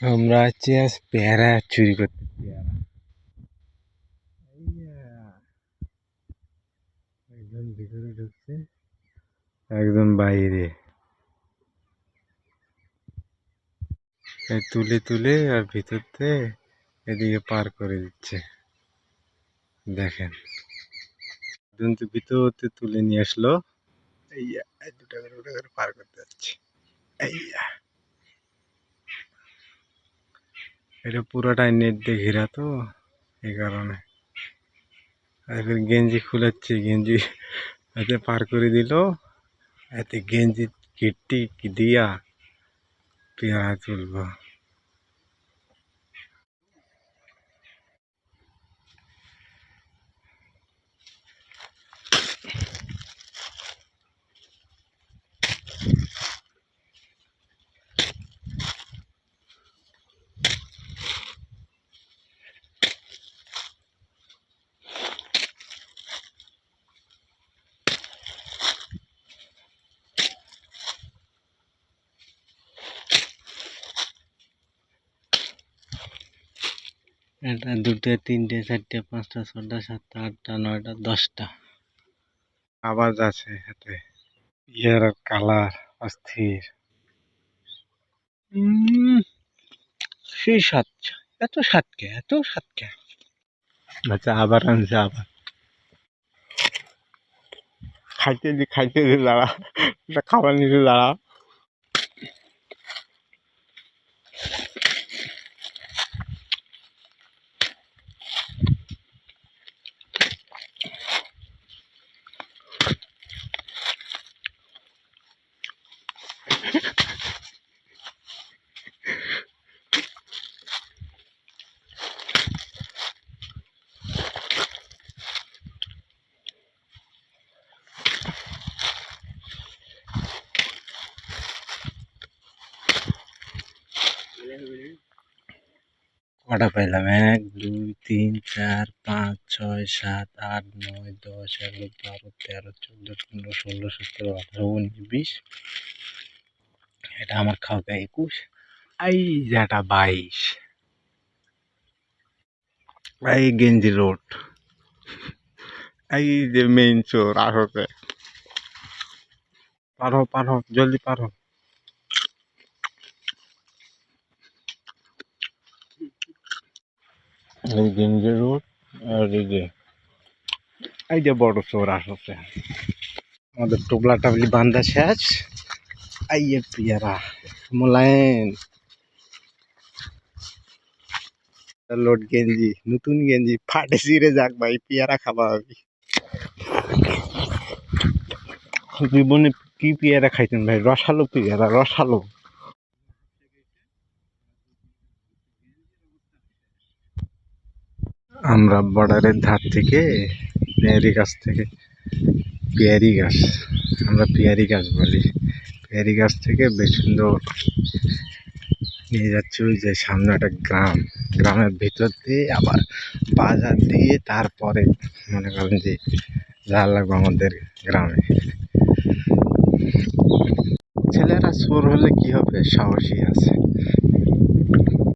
আমরা আছি আজ পেয়ারা চুরি করতে পেয়ারা। একজন ভিতরে ঢুকছে, একজন বাইরে। তুলে তুলে আর ভিতরতে এদিকে পার করে দিচ্ছে। দেখেন। একজন তো ভিতরতে তুলে নিয়ে আসলো। এই দুটা করে দুটা করে পার করতে যাচ্ছে। এইয়া এটা পুরোটাই নেট দিয়ে ঘেরা তো, এই কারণে। ফের গেঞ্জি খুলাচ্ছি গেঞ্জি এতে পার করে দিল। এতে গেঞ্জি কেটে দিয়া পেয়ারা তুলবো। এটা দুটো তিনটে চারটে পাঁচটা ছটা সাতটা আটটা নয়টা দশটা। আওয়াজ আছে হাতে। ইয়ার কালার অস্থির। সেই সাত এত সাত কে এত সাত কে আচ্ছা আবার আনছে আবার। খাইতে দি খাইতে দি দাঁড়া। খাবার নিতে দাঁড়া। কটা পাইলাম? এক, দুই, তিন, চার, পাঁচ, ছয়, সাত, আট, নয়, দশ, এগারো, বারো, তেরো, চোদ্দ, পনেরো, ষোলো, সতেরো, আঠারো, উনিশ, বিশ। এটা আমার খাওয়া একুশ। এই যেটা বাইশ। এই গেঞ্জি রোড। এই যে মেইন চোর আসতে পারো পারো জলদি পারো রোড আর যে এই যে টাবলি এই যে পিয়ারা লোড গেঞ্জি, নতুন গেঞ্জি, ফাটে চিরে যাক ভাই, পেয়ারা খাবা হবি জীবনে কি পেয়ারা খাইতেন ভাই? রসালো পেয়ারা, রসালো। আমরা বর্ডারের ধার থেকে পেয়ারি গাছ থেকে, পেয়ারি গাছ, আমরা পেয়ারি গাছ বলি। পেয়ারি গাছ থেকে বেশ সুন্দর নিয়ে যাচ্ছি ওই যে সামনে একটা গ্রাম। গ্রামের ভিতর দিয়ে আবার বাজার দিয়ে তারপরে মনে করেন যে যা লাগবে আমাদের গ্রামে। ছেলেরা চোর হলে কি হবে? সাহসী আছে।